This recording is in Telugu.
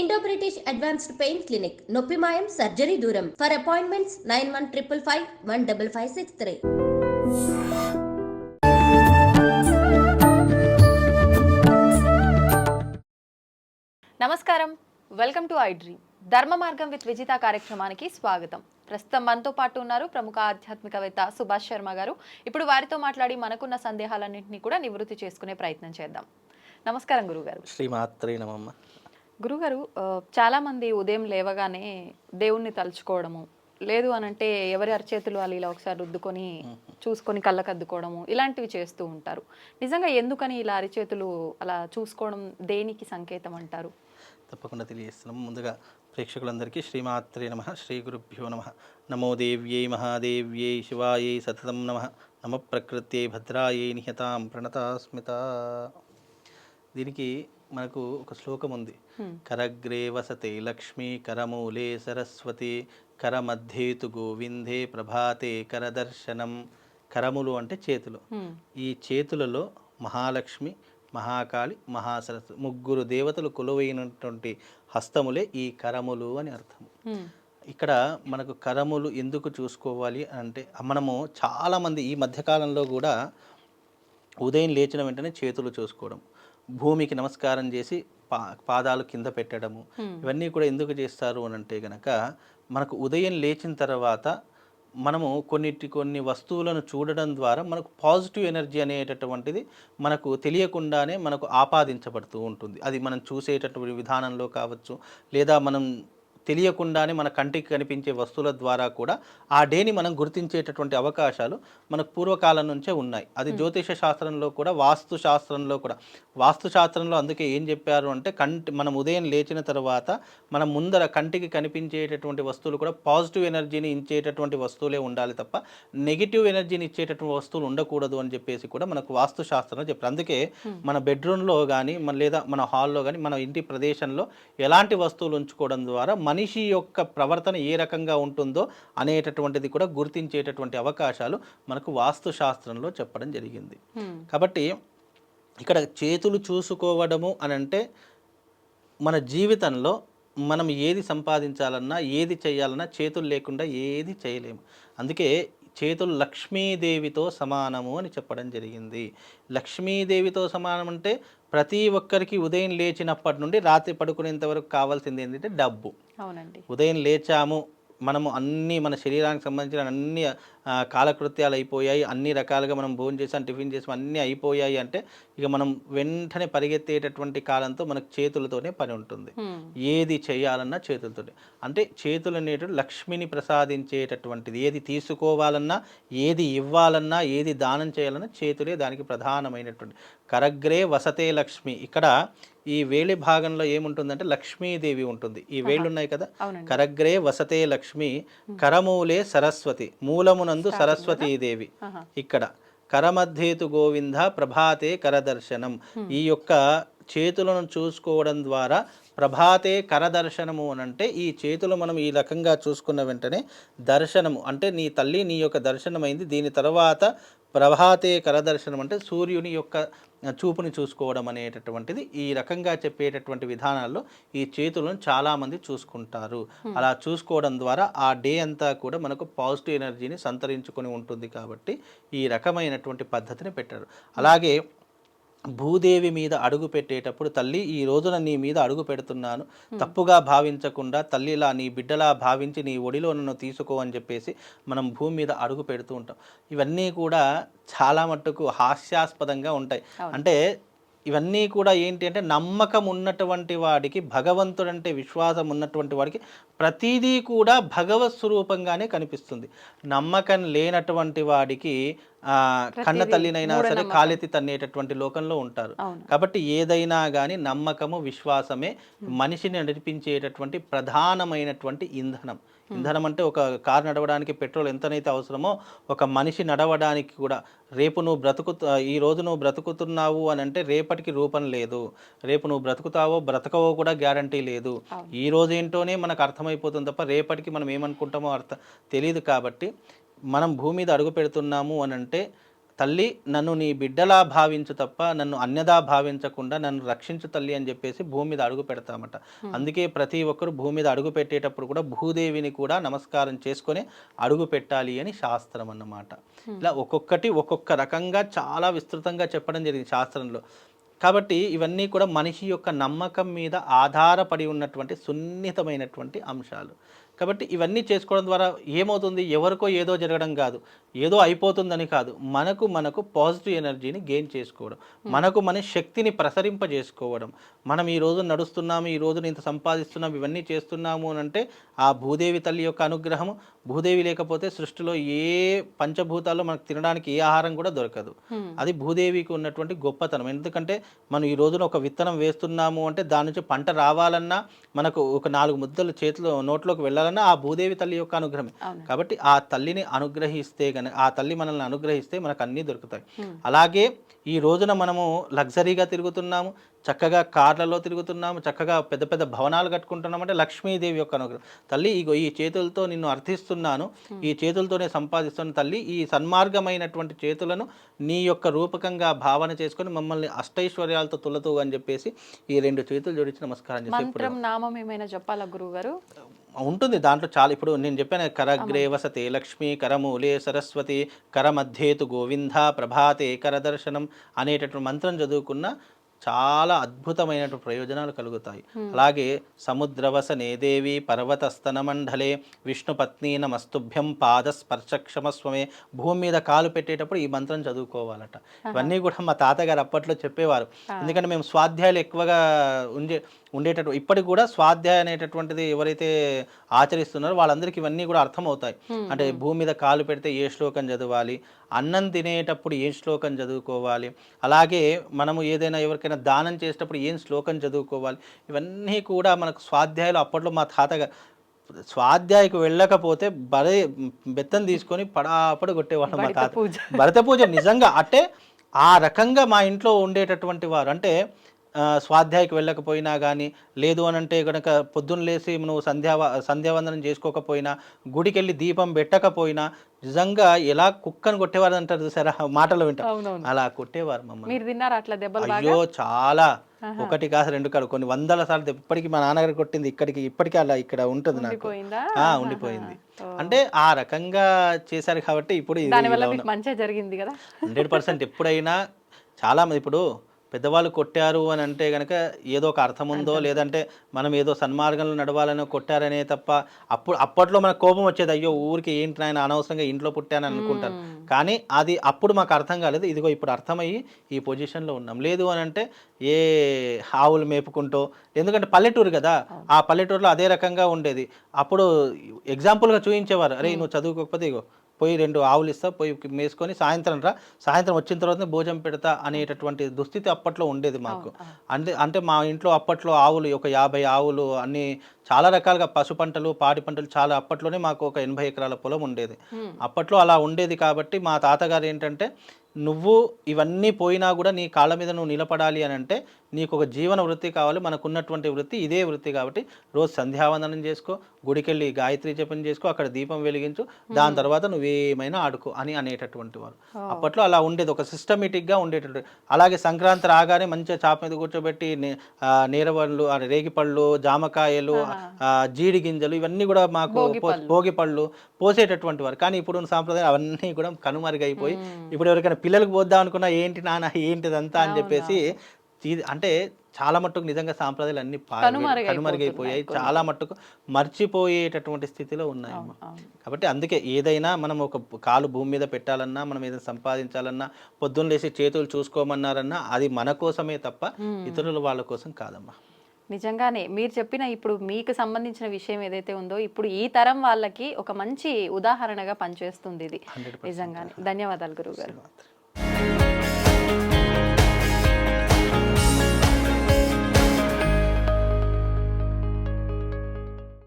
Indo British advanced pain clinic నొప్పి మాయం సర్జరీ దూరం for appointments nine one triple five one double five six three నమస్కారం. Welcome to I dream Dharma Margam with Vijitha కార్యక్రమానికి స్వాగతం. ప్రస్తుతం మనతో పాటు ఉన్నారు ప్రముఖ ఆధ్యాత్మికవేత్త సుభాష్ శర్మ గారు. ఇప్పుడు వారితో మాట్లాడి మనకున్న సందేహాలన్నింటినీ కూడా నివృత్తి చేసుకునే ప్రయత్నం చేద్దాం. నమస్కారం గురుగారు శ్రీమాత్రే నమమ్మ గురుగారు చాలామంది ఉదయం లేవగానే దేవుణ్ణి తలుచుకోవడము లేదు అని అంటే ఎవరి అరచేతులు వాళ్ళు ఇలా ఒకసారి రుద్దుకొని చూసుకొని కళ్ళకు అద్దుకోవడము ఇలాంటివి చేస్తూ ఉంటారు. నిజంగా ఎందుకని ఇలా అరిచేతులు అలా చూసుకోవడం దేనికి సంకేతం అంటారు? తప్పకుండా తెలియజేస్తున్నాం. ముందుగా ప్రేక్షకులందరికీ శ్రీమాత్రే నమ శ్రీ గురుభ్యో నమ. నమో దేవ్యై మహాదేవ్యై శివాయై సతతం నమ. నమ ప్రకృత్యై భద్రాయై నిహతాం ప్రణతాస్మిత. దీనికి మనకు ఒక శ్లోకం ఉంది. కరగ్రే వసతే లక్ష్మీ కరమూలే సరస్వతి కరమధ్యేతు గోవిందే ప్రభాతే కరదర్శనం. కరములు అంటే చేతులు. ఈ చేతులలో మహాలక్ష్మి మహాకాళి మహాసరస్వతి ముగ్గురు దేవతలు కొలువైనటువంటి హస్తములే ఈ కరములు అని అర్థం. ఇక్కడ మనకు కరములు ఎందుకు చూసుకోవాలి అంటే మనము చాలామంది ఈ మధ్యకాలంలో కూడా ఉదయం లేచిన వెంటనే చేతులు చూసుకోవడం. భూమికి నమస్కారం చేసి పా పాదాలు కింద పెట్టడము. ఇవన్నీ కూడా ఎందుకు చేస్తారు అని అంటే గనక మనకు ఉదయం లేచిన తర్వాత మనము కొన్నిటి కొన్ని వస్తువులను చూడడం ద్వారా మనకు పాజిటివ్ ఎనర్జీ అనేటటువంటిది మనకు తెలియకుండానే మనకు ఆపాదించబడుతూ ఉంటుంది. అది మనం చూసేటటువంటి విధానంలో కావచ్చు లేదా మనం తెలియకుండానే మన కంటికి కనిపించే వస్తువుల ద్వారా కూడా ఆ డేని మనం గుర్తించేటటువంటి అవకాశాలు మనకు పూర్వకాలం నుంచే ఉన్నాయి. అది జ్యోతిష శాస్త్రంలో కూడా వాస్తు శాస్త్రంలో కూడా. వాస్తు శాస్త్రంలో అందుకే ఏం చెప్పారు అంటే కంటి మనం ఉదయం లేచిన తర్వాత మనం ముందర కంటికి కనిపించేటటువంటి వస్తువులు కూడా పాజిటివ్ ఎనర్జీని ఇచ్చేటటువంటి వస్తువులే ఉండాలి తప్ప నెగిటివ్ ఎనర్జీని ఇచ్చేటటువంటి వస్తువులు ఉండకూడదు అని చెప్పేసి కూడా మనకు వాస్తు శాస్త్రంలో చెప్పారు. అందుకే మన బెడ్రూమ్లో కానీ మన లేదా మన హాల్లో కానీ మన ఇంటి ప్రదేశంలో ఎలాంటి వస్తువులు ఉంచుకోవడం ద్వారా మనిషి యొక్క ప్రవర్తన ఏ రకంగా ఉంటుందో అనేటటువంటిది కూడా గుర్తించేటటువంటి అవకాశాలు మనకు వాస్తు శాస్త్రంలో చెప్పడం జరిగింది. కాబట్టి ఇక్కడ చేతులు చూసుకోవడము అని అంటే మన జీవితంలో మనం ఏది సంపాదించాలన్నా ఏది చేయాలన్నా చేతులు లేకుండా ఏది చేయలేము అందుకే చేతులు లక్ష్మీదేవితో సమానము అని చెప్పడం జరిగింది. లక్ష్మీదేవితో సమానం అంటే ప్రతి ఒక్కరికి ఉదయం లేచినప్పటి నుండి రాత్రి పడుకునేంత వరకు కావాల్సింది ఏంటంటే డబ్బు. అవునండి. ఉదయం లేచాము మనము అన్ని మన శరీరానికి సంబంధించిన అన్ని కాలకృత్యాలు అయిపోయాయి. అన్ని రకాలుగా మనం భోజనం చేసాం టిఫిన్ చేసాం అన్నీ అయిపోయాయి అంటే ఇక మనం వెంటనే పరిగెత్తేటటువంటి కాలంతో మనకు చేతులతోనే పని ఉంటుంది. ఏది చేయాలన్నా చేతులతోనే. అంటే చేతులు అనేటివి లక్ష్మిని ప్రసాదించేటటువంటిది. ఏది తీసుకోవాలన్నా ఏది ఇవ్వాలన్నా ఏది దానం చేయాలన్నా చేతులే దానికి ప్రధానమైనటువంటి. కరగ్రే వసతే లక్ష్మి. ఇక్కడ ఈ వేలి భాగంలో ఏముంటుందంటే లక్ష్మీదేవి ఉంటుంది. ఈ వేళ్ళు ఉన్నాయి కదా. కరగ్రే వసతే లక్ష్మి. కరమూలే సరస్వతి. మూలమునందు సరస్వతీదేవి. ఇక్కడ కరమధ్యేతు గోవింద ప్రభాతే కరదర్శనం. ఈ యొక్క చేతులను చూసుకోవడం ద్వారా ప్రభాతే కరదర్శనము అని అంటే ఈ చేతులు మనం ఈ రకంగా చూసుకున్న వెంటనే దర్శనము. అంటే నీ తల్లి నీ యొక్క దర్శనమైంది. దీని తర్వాత ప్రభాతే కరదర్శనం అంటే సూర్యుని యొక్క చూపుని చూసుకోవడం అనేటటువంటిది ఈ రకంగా చెప్పేటటువంటి విధానాల్లో ఈ చేతులను చాలామంది చూసుకుంటారు. అలా చూసుకోవడం ద్వారా ఆ డే అంతా కూడా మనకు పాజిటివ్ ఎనర్జీని సంతరించుకొని ఉంటుంది కాబట్టి ఈ రకమైనటువంటి పద్ధతిని పెట్టారు. అలాగే భూదేవి మీద అడుగు పెట్టేటప్పుడు తల్లి ఈ రోజున నీ మీద అడుగు పెడుతున్నాను. తప్పుగా భావించకుండా తల్లిలా నీ బిడ్డలా భావించి నీ ఒడిలో నన్ను తీసుకో అని చెప్పేసి మనం భూమి మీద అడుగు పెడుతూ ఉంటాం. ఇవన్నీ కూడా చాలా మట్టుకు హాస్యాస్పదంగా ఉంటాయి. అంటే ఇవన్నీ కూడా ఏంటి అంటే నమ్మకం ఉన్నటువంటి వాడికి భగవంతుడంటే విశ్వాసం ఉన్నటువంటి వాడికి ప్రతిదీ కూడా భగవత్ స్వరూపంగానే కనిపిస్తుంది. నమ్మకం లేనటువంటి వాడికి కన్న తల్లినైనా సరే కాలెత్తి తన్నేటటువంటి లోకంలో ఉంటారు. కాబట్టి ఏదైనా కానీ నమ్మకము విశ్వాసమే మనిషిని నడిపించేటటువంటి ప్రధానమైనటువంటి ఇంధనం. ఇంధనం అంటే ఒక కారు నడవడానికి పెట్రోల్ ఎంతనైతే అవసరమో ఒక మనిషి నడవడానికి కూడా రేపు నువ్వు బ్రతుకు ఈ రోజు నువ్వు బ్రతుకుతున్నావు అని అంటే రేపటికి రూపం లేదు. రేపు నువ్వు బ్రతుకుతావో బ్రతకవో కూడా గ్యారంటీ లేదు. ఈ రోజు ఏంటోనే మనకు అర్థమైపోతుంది తప్ప రేపటికి మనం ఏమనుకుంటామో అర్థం తెలియదు కాబట్టి మనం భూమి మీద అడుగు పెడుతున్నాము అని అంటే తల్లి నన్ను నీ బిడ్డలా భావించు తప్ప నన్ను అన్యదా భావించకుండా నన్ను రక్షించు తల్లి అని చెప్పేసి భూమి మీద అడుగు పెడతామట. అందుకే ప్రతి ఒక్కరు భూమి మీద అడుగు పెట్టేటప్పుడు కూడా భూదేవిని కూడా నమస్కారం చేసుకొని అడుగు పెట్టాలి అని శాస్త్రం అన్నమాట. ఇలా ఒక్కొక్కటి ఒక్కొక్క రకంగా చాలా విస్తృతంగా చెప్పడం జరిగింది శాస్త్రంలో. కాబట్టి ఇవన్నీ కూడా మనిషి యొక్క నమ్మకం మీద ఆధారపడి ఉన్నటువంటి సున్నితమైనటువంటి అంశాలు. కాబట్టి ఇవన్నీ చేసుకోవడం ద్వారా ఏమవుతుంది? ఎవరికో ఏదో జరగడం కాదు. ఏదో అయిపోతుందని కాదు. మనకు మనకు పాజిటివ్ ఎనర్జీని గెయిన్ చేసుకోవడం. మనకు మన శక్తిని ప్రసరింపజేసుకోవడం. మనం ఈ రోజు నడుస్తున్నాము ఈ రోజు ఇంత సంపాదిస్తున్నాం ఇవన్నీ చేస్తున్నాము అని అంటే ఆ భూదేవి తల్లి యొక్క అనుగ్రహము. భూదేవి లేకపోతే సృష్టిలో ఏ పంచభూతాల్లో మనకు తినడానికి ఏ ఆహారం కూడా దొరకదు. అది భూదేవికి ఉన్నటువంటి గొప్పతనం. ఎందుకంటే మనం ఈ రోజున ఒక విత్తనం వేస్తున్నాము అంటే దాని నుంచి పంట రావాలన్నా మనకు ఒక నాలుగు ముద్దలు చేతిలో నోట్లోకి వెళ్ళాలన్నా ఆ భూదేవి తల్లి యొక్క అనుగ్రహమే. కాబట్టి ఆ తల్లిని అనుగ్రహిస్తే గన ఆ తల్లి మనల్ని అనుగ్రహిస్తే మనకు అన్నీ దొరుకుతాయి అలాగే ఈ రోజున మనము లగ్జరీగా తిరుగుతున్నాము చక్కగా కార్లలో తిరుగుతున్నాము చక్కగా పెద్ద పెద్ద భవనాలు కట్టుకుంటున్నాం అంటే లక్ష్మీదేవి యొక్క అనుగ్రహం. తల్లి ఇగో ఈ చేతులతో నిన్ను అర్థిస్తున్నాను ఈ చేతులతోనే సంపాదిస్తున్న తల్లి ఈ సన్మార్గమైనటువంటి చేతులను నీ యొక్క రూపకంగా భావన చేసుకొని మమ్మల్ని అష్టైశ్వర్యాలతో తులతూ అని చెప్పేసి ఈ రెండు చేతులు జోడించి నమస్కారం చేసి నామం ఏమైనా చెప్పాలా గురువు గారు ఉంటుంది. దాంట్లో చాలా ఇప్పుడు నేను చెప్పాను కరగ్రే వసతే లక్ష్మి కరమూలే సరస్వతి కరమధ్యేతు గోవింద ప్రభాతే కరదర్శనం అనేటటువంటి మంత్రం చదువుకున్న చాలా అద్భుతమైనటువంటి ప్రయోజనాలు కలుగుతాయి. అలాగే సముద్రవసనే దేవి పర్వతస్తన మండలే విష్ణుపత్ని నమస్తుభ్యం పాద స్పర్శ క్షమస్వమే భూమి మీద కాలు పెట్టేటప్పుడు ఈ మంత్రం చదువుకోవాలట. ఇవన్నీ కూడా మా తాతగారు అప్పట్లో చెప్పేవారు. ఎందుకంటే మేము స్వాధ్యాయాలు ఎక్కువగా ఉండే ఉండేటట్టు ఇప్పటికి కూడా స్వాధ్యాయ అనేటటువంటిది ఎవరైతే ఆచరిస్తున్నారో వాళ్ళందరికీ ఇవన్నీ కూడా అర్థమవుతాయి. అంటే భూమి మీద కాలు పెడితే ఏ శ్లోకం చదవాలి? అన్నం తినేటప్పుడు ఏ శ్లోకం చదువుకోవాలి? అలాగే మనము ఏదైనా ఎవరికైనా దానం చేసేటప్పుడు ఏం శ్లోకం చదువుకోవాలి? ఇవన్నీ కూడా మనకు స్వాధ్యాయులు అప్పట్లో మా తాతగారు స్వాధ్యాయకు వెళ్ళకపోతే బరే బెత్తం తీసుకొని పడాపడి కొట్టేవాళ్ళు మా తాత. పూజ. భరత పూజ నిజంగా. అంటే ఆ రకంగా మా ఇంట్లో ఉండేటటువంటి వారు అంటే స్వాధ్యాయకి వెళ్ళకపోయినా కానీ లేదు అని అంటే కనుక పొద్దున్న లేసి నువ్వు సంధ్యా సంధ్యావందనం చేసుకోకపోయినా గుడికి వెళ్ళి దీపం పెట్టకపోయినా నిజంగా ఎలా కుక్కను కొట్టేవారు అంటారు చూసారా? మాటలు వింటాం. అవునవును. అలా కొట్టేవారు మమ్మల్ని. మీరు తిన్నారా అట్లా దెబ్బలు బాగా? అయ్యో చాలా. ఒకటి కాదు రెండు కాదు కొన్ని వందల సార్లు ఇప్పటికీ మా నాన్నగారు కొట్టింది ఇక్కడికి ఇప్పటికీ అలా ఇక్కడ ఉంటుంది నాకు. ఉండిపోయిందా? ఆ, ఉండిపోయింది. అంటే ఆ రకంగా చేశారు కాబట్టి ఇప్పుడు హండ్రెడ్ పర్సెంట్ ఎప్పుడైనా చాలా మంది ఇప్పుడు పెద్దవాళ్ళు కొట్టారు అని అంటే కనుక ఏదో ఒక అర్థం ఉందో లేదంటే మనం ఏదో సన్మార్గంలో నడవాలని కొట్టారనే తప్ప అప్పుడు అప్పట్లో మనకు కోపం వచ్చేది అయ్యో ఊరికి ఏంటి నాయన అనవసరంగా ఇంట్లో పుట్టాను అనుకుంటాను కానీ అది అప్పుడు మాకు అర్థం కాలేదు. ఇదిగో ఇప్పుడు అర్థమయ్యి ఈ పొజిషన్లో ఉన్నాం. లేదు అని అంటే ఏ ఆవులు మేపుకుంటూ ఎందుకంటే పల్లెటూరు కదా ఆ పల్లెటూరులో అదే రకంగా ఉండేది. అప్పుడు ఎగ్జాంపుల్గా చూపించేవారు అరే నువ్వు చదువుకోకపోతే ఇగో పోయి రెండు ఆవులు ఇస్తా పోయి మేసుకొని సాయంత్రం రా. సాయంత్రం వచ్చిన తర్వాత భోజనం పెడతా అనేటటువంటి దుస్థితి అప్పట్లో ఉండేది మాకు. అంటే అంటే మా ఇంట్లో అప్పట్లో ఆవులు ఒక యాభై ఆవులు అన్ని చాలా రకాలుగా పశు పంటలు పాడి పంటలు చాలా అప్పట్లోనే మాకు ఒక ఎనభై ఎకరాల పొలం ఉండేది. అప్పట్లో అలా ఉండేది కాబట్టి మా తాతగారు ఏంటంటే నువ్వు ఇవన్నీ పోయినా కూడా నీ కాళ్ళ మీద నువ్వు నిలబడాలి అని అంటే నీకు ఒక జీవన వృత్తి కావాలి మనకున్నటువంటి వృత్తి ఇదే వృత్తి కాబట్టి రోజు సంధ్యావందనం చేసుకో గుడికెళ్ళి గాయత్రి జపం చేసుకో అక్కడ దీపం వెలిగించు దాని తర్వాత నువ్వేమైనా ఆడుకో అని అనేటటువంటి వారు. అప్పట్లో అలా ఉండేది ఒక సిస్టమేటిక్గా ఉండేటటువంటి అలాగే సంక్రాంతి రాగానే మంచిగా చాప మీద కూర్చోబెట్టి నే- ఆ, నేరపళ్ళు ఆ, రేగిపళ్ళు జామకాయలు జీడి గింజలు ఇవన్నీ కూడా మాకు పో- భోగి పళ్ళు పోసేటటువంటి వారు. కానీ ఇప్పుడు ఉన్న సాంప్రదాయం అవన్నీ కూడా కనుమరుగైపోయి ఇప్పుడు ఎవరికైనా పిల్లలకు పోద్దాం అనుకున్నా ఏంటి నాన్న ఏంటిదంతా అని చెప్పేసి అంటే చాలా మట్టుకు నిజంగా సాంప్రదాయాలు అన్ని కనుమరుగైపోయాయి. చాలా మట్టుకు మర్చిపోయేటటువంటి స్థితిలో ఉన్నాయి. కాబట్టి అందుకే ఏదైనా మనం ఒక కాలు భూమి మీద పెట్టాలన్నా మనం ఏదైనా సంపాదించాలన్నా పొద్దున్న లేసి చేతులు చూసుకోమన్నారన్నా అది మన కోసమే తప్ప ఇతరుల వాళ్ళ కోసం కాదమ్మా. నిజంగానే మీరు చెప్పిన ఇప్పుడు మీకు సంబంధించిన విషయం ఏదైతే ఉందో ఇప్పుడు ఈ తరం వాళ్ళకి ఒక మంచి ఉదాహరణగా పనిచేస్తుంది ఇది. నిజంగానే. ధన్యవాదాలు గురువు గారు